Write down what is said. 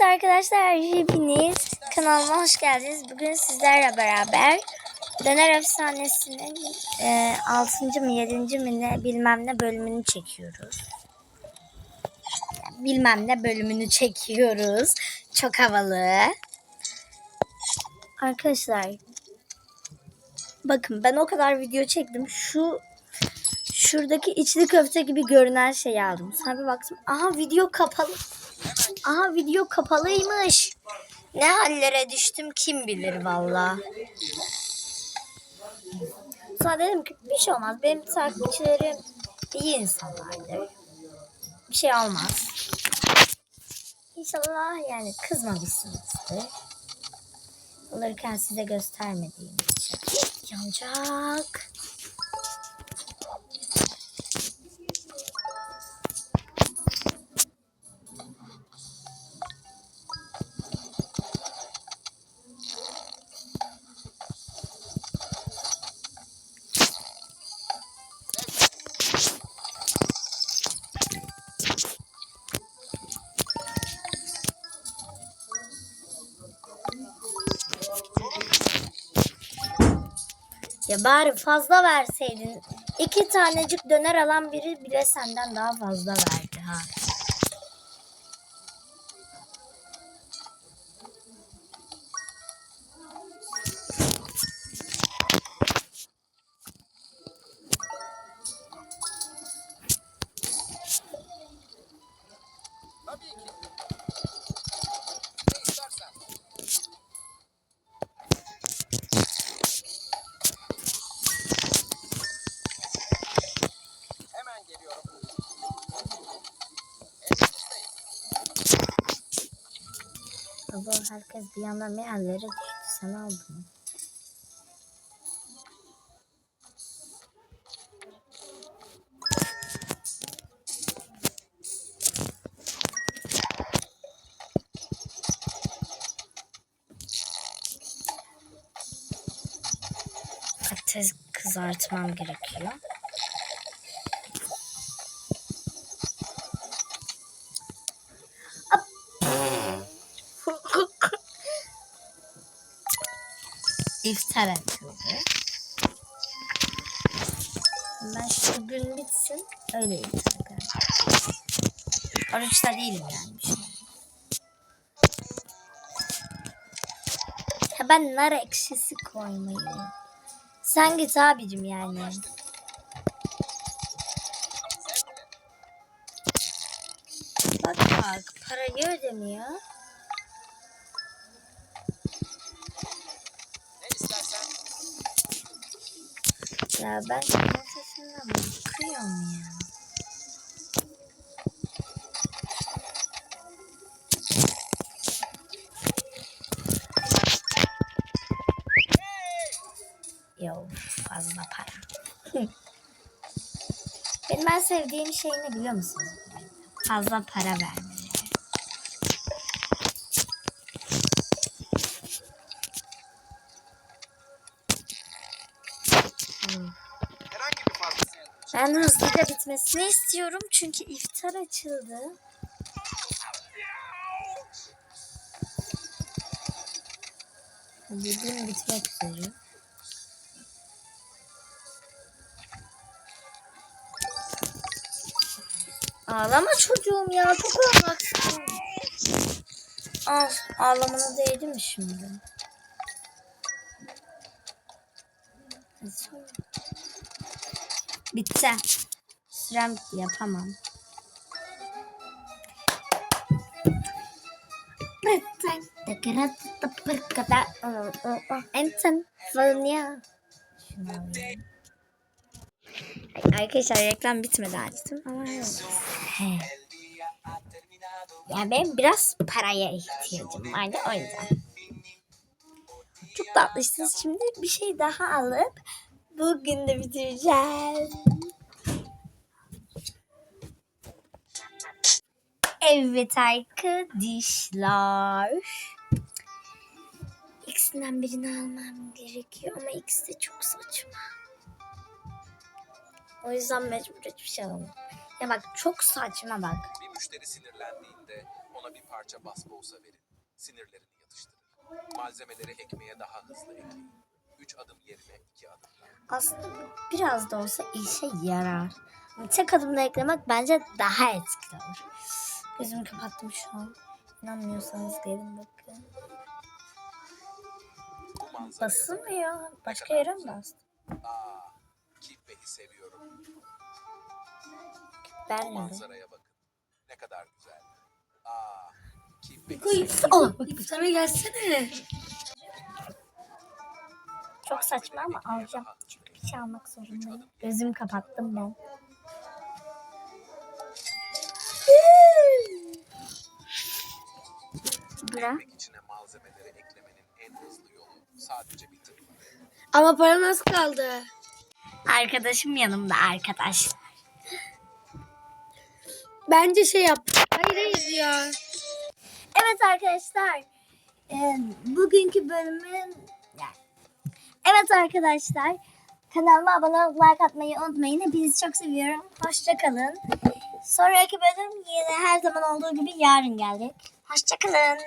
Evet arkadaşlar hepiniz kanalıma hoş geldiniz. Bugün sizlerle beraber Döner Efsanesi'nin e, 6. mı 7. mi ne bilmem ne bölümünü çekiyoruz. Bilmem ne bölümünü çekiyoruz. Çok havalı. Arkadaşlar bakın ben o kadar video çektim. Şu şuradaki içli köfte gibi görünen şeyi aldım. Sonra bir baktım. Aha video kapalı. Aha video kapalıymış. Ne hallere düştüm kim bilir valla. Sonra dedim ki bir şey olmaz. Benim takipçilerim iyi insanlardır. Bir şey olmaz. İnşallah yani kızmamışsınızdır. Alırken size göstermediğim için. Yanacak. Ya bari fazla verseydin. İki tanecik döner alan biri bile senden daha fazla verdi ha. Baba herkes bir yandan ne hallere düştü. Sen aldın. Patates kızartmam gerekiyor. İftar açıldı. Ben şu gün bitsin öyle iftar ederim. Oruçta değilim yani. bir şey. Ha ben nar ekşisi koymayı. Sen git abicim yani. Bak bak parayı ödemiyor. Ya ben senin sesinden bıkıyorum ya. Yo fazla para. Benim en sevdiğim şey ne biliyor musunuz? Fazla para vermeleri. Ben hızlıca bitmesini istiyorum çünkü iftar açıldı. Bugün bitmek üzere. Ağlama çocuğum ya çok ağlaksın. Al ağlamana değdi mi şimdi? Bitti. Sürem bitti yapamam. Enten Vanya. Arkadaşlar reklam bitmedi açtım ama. Ya benim biraz paraya ihtiyacım vardı o yüzden. Çok tatlısınız. Şimdi bir şey daha alıp bugün de bitireceğiz. Evet arkadaşlar. İkisinden birini almam gerekiyor ama ikisi de çok saçma. O yüzden mecbur hiçbir şey alamam. Ya bak çok saçma bak. Bir müşteri sinirlendiğinde ona bir parça basbousa verin. Sinirlerini yatıştırır. Malzemeleri ekmeğe daha hızlı ekleyin. Üç adım yerine iki adım. Aslında biraz da olsa işe yarar. Ama tek adımda eklemek bence daha etkili olur. Gözümü kapattım şu an. İnanmıyorsanız gelin bakın. Basılmıyor. Başka yere mi bastım? Aa, Kibbe'yi seviyorum. Vermedi. manzaraya bakın. Ne kadar güzel. Aa, Kibbe'yi Koy. seviyorum. Oh, İftara gelsene. çok saçma ama alacağım. Çünkü bir şey almak zorundayım. Gözümü kapattım ben. Ne? Ekmek içine malzemeleri eklemenin en hızlı yolu sadece bir tık var. Ama paran az kaldı. Arkadaşım yanımda arkadaş. Bence şey yap. Hayır hayır ya. Evet arkadaşlar. e, bugünkü bölümün Evet arkadaşlar. Kanalıma abone olup like atmayı unutmayın. Hepinizi çok seviyorum. Hoşçakalın. Sonraki bölüm yine her zaman olduğu gibi yarın gelecek. Hoşçakalın.